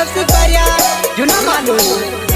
Subscribe કર્યા જૂના માનું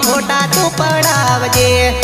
ફોટા તું પડાવજે.